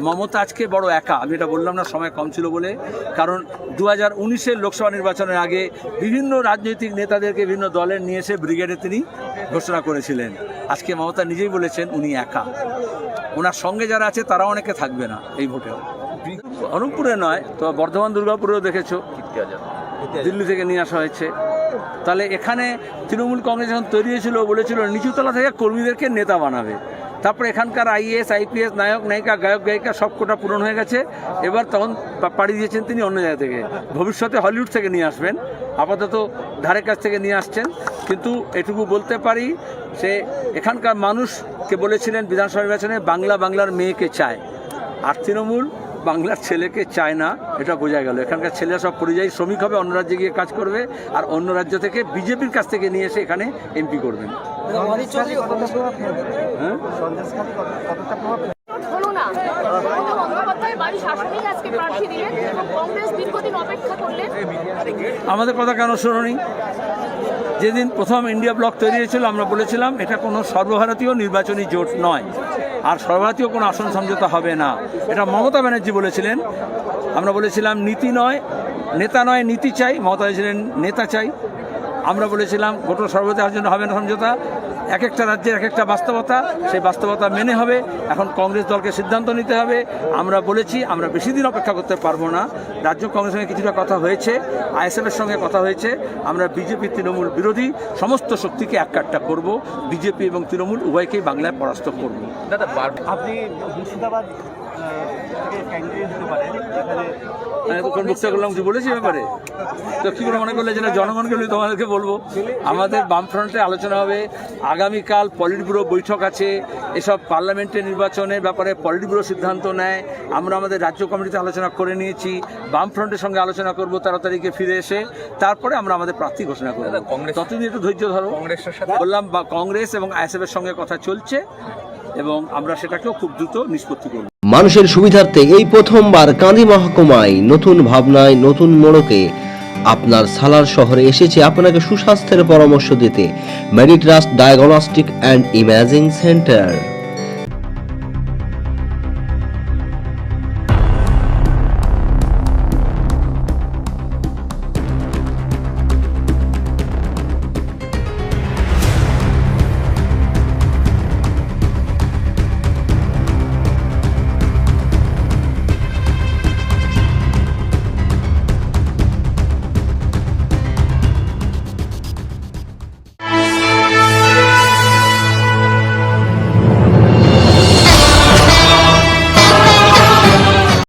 মমতা আজকে বড় একা, আমি এটা বললাম না, সময় কম ছিল বলে। কারণ দু হাজার উনিশের লোকসভা নির্বাচনের আগে বিভিন্ন রাজনৈতিক নেতাদেরকে বিভিন্ন দলের নিয়ে এসে ব্রিগেডে তিনি ঘোষণা করেছিলেন। আজকে মমতা নিজেই বলেছেন উনি একা। ওনার সঙ্গে যারা আছে, তারা অনেকে থাকবে না এই ভোটেও। অরূপপুরে নয়, তো বর্ধমান, দুর্গাপুরেও দেখেছ। দিল্লি থেকে নিয়ে আসা হয়েছে। তাহলে এখানে তৃণমূল কংগ্রেস যখন তৈরি হয়েছিল বলেছিল নিচুতলা থেকে কর্মীদেরকে নেতা বানাবে। তারপরে এখানকার আইএস আইপিএস নায়ক, নায়িকা, গায়ক, গায়িকা সব কোটা পূরণ হয়ে গেছে। এবার তখন পাড়ি দিয়েছেন তিনি অন্য জায়গা থেকে। ভবিষ্যতে হলিউড থেকে নিয়ে আসবেন। আপাতত ধারে কাছ থেকে নিয়ে আসছেন। কিন্তু এটুকু বলতে পারি, সে এখানকার মানুষকে বলেছিলেন বিধানসভা নির্বাচনে বাংলা বাংলার মেয়েকে চায়। আর তৃণমূল বাংলার ছেলেকে চায় না এটা বোঝা গেল। এখানকার ছেলেরা সব পরিযায়ী শ্রমিক হবে অন্য রাজ্যে গিয়ে কাজ করবে আর অন্য রাজ্য থেকে বিজেপির কাছ থেকে নিয়ে এসে এখানে এমপি করবেন। হ্যাঁ? আজকে প্রার্থী দিলেন এবং কংগ্রেস দীর্ঘদিন অপেক্ষা করলেন। আমাদের কথা কেন শোনি যেদিন প্রথম ইন্ডিয়া ব্লক তৈরি হয়েছিল, আমরা বলেছিলাম, এটা কোনো সর্বভারতীয় নির্বাচনী জোট নয়। আর সর্বভারতীয় কোনো আসন সমঝোতা হবে না। এটা মমতা ব্যানার্জি বলেছিলেন। আমরা বলেছিলাম, নীতি নয়, নেতা নয়, নীতি চাই। মমতা বলেছিলেন, নেতা চাই। আমরা বলেছিলাম গোটা সর্বভারতীয় জন্য হবে না সমঝোতা। এক একটা রাজ্যের এক একটা বাস্তবতা সেই বাস্তবতা মেনে হবে। এখন কংগ্রেস দলকে সিদ্ধান্ত নিতে হবে। আমরা বলেছি আমরা বেশি দিন অপেক্ষা করতে পারব না। রাজ্য কংগ্রেসের সঙ্গে কিছুটা কথা হয়েছে আইএসএফের সঙ্গে কথা হয়েছে। আমরা বিজেপি তৃণমূল বিরোধী সমস্ত শক্তিকে এক কাটটা করব। বিজেপি এবং তৃণমূল উভয়কেই বাংলায় পরাস্ত করব। দাদা আপনি মুর্শিদাবাদ ক্যান্ডিডেট হতে পারেন এখানে মুক্তা করলাম কিছু বলেছি ব্যাপারে? তো কী করে মনে করলে যেটা জনগণকে তোমাদেরকে বলব? আমাদের বামফ্রন্টে আলোচনা হবে আগামীকাল পলিট ব্যুরো বৈঠক আছে এসব পার্লামেন্টের নির্বাচনের ব্যাপারে পলিট ব্যুরো সিদ্ধান্ত নেয়। আমরা আমাদের রাজ্য কমিটিতে আলোচনা করে নিয়েছি বামফ্রন্টের সঙ্গে আলোচনা করব তেরো তারিখে ফিরে এসে। তারপরে আমরা আমাদের প্রার্থী ঘোষণা করব। কংগ্রেস- ততদিন একটু ধৈর্য ধরো। কংগ্রেসের সাথে বললাম বা কংগ্রেস এবং আইএসএফের সঙ্গে কথা চলছে। এবং আমরা সেটাকেও খুব দ্রুত নিষ্পত্তি করব। মানুষের সুবিধার্থে এই প্রথমবার কাঁদি মহকুমায় নতুন ভাবনায় নতুন মোড়কে আপনার সালার শহরে এসেছে আপনাকে সুস্বাস্থ্যের পরামর্শ দিতে। Meditrust diagnostic and imaging centre